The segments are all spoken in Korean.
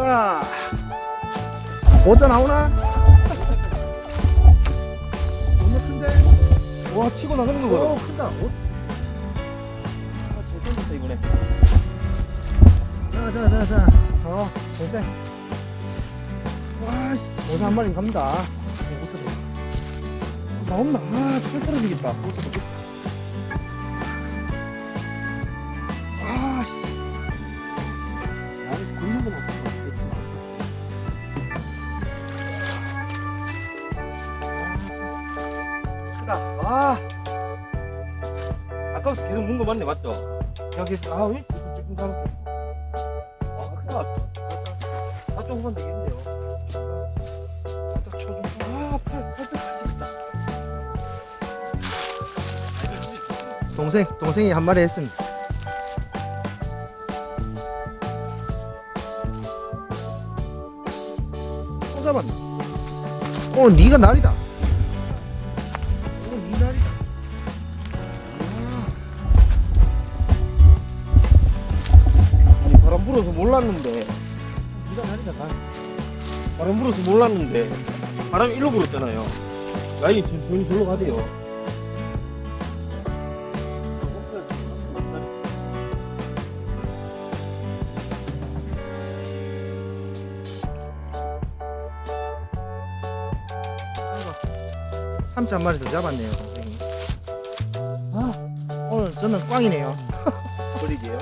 나오나? 모자 나오나? 존나 큰데? 와 치고 나가는 거오 큰다. 오, 잘 던졌다 이번에. 자자자자. 어 됐다 와 모자 한 마리 갑니다. 나온다 아철 떨어지겠다. 아 아. 아까부터 계속 문거 맞네, 맞죠? 여기, 아, 왜? 계속 조금 가는 아, 크다. 4.5만 되겠네요. 살짝 쳐좀. 아, 팔, 팔 뜯어지겠다. 동생 동생이 한 마리 했습니다 또 잡았네 오늘 니가 날이다 불어서 몰랐는데. 니가 날이다 날 바람 불어서 몰랐는데. 바람이 일로 불었잖아요. 라인이 천천히 절로 가대요. 삼치 한 마리 더 잡았네요 동생이 아 오늘 저는 꽝이네요 버리게요.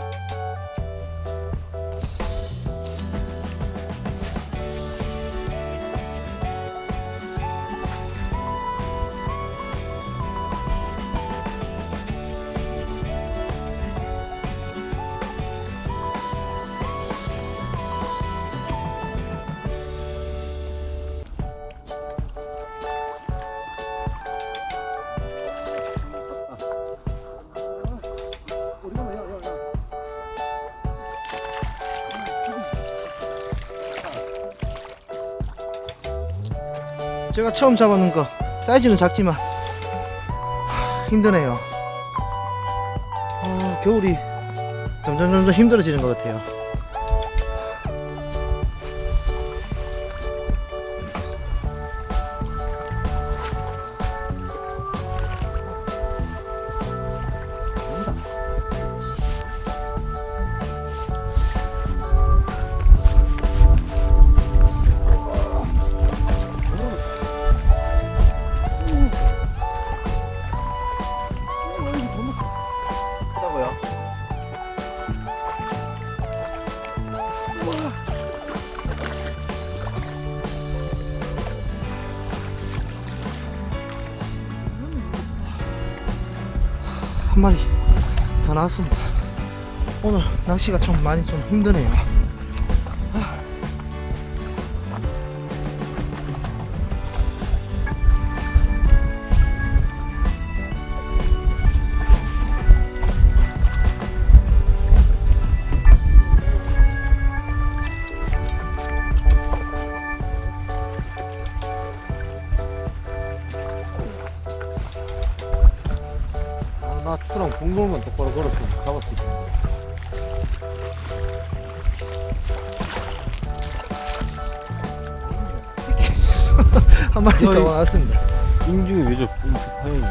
제가 처음 잡아놓은 거. 사이즈는 작지만. 하, 힘드네요. 아, 겨울이 점점 점점 힘들어지는 것 같아요. 한 마리 더 나왔습니다. 오늘 낚시가 좀 많이 좀 힘드네요 아, 나 추랑 공동만 똑바로 걸었으면 잡았을 텐데. 한 마리 더 나왔습니다. 인중이 왜저 하얘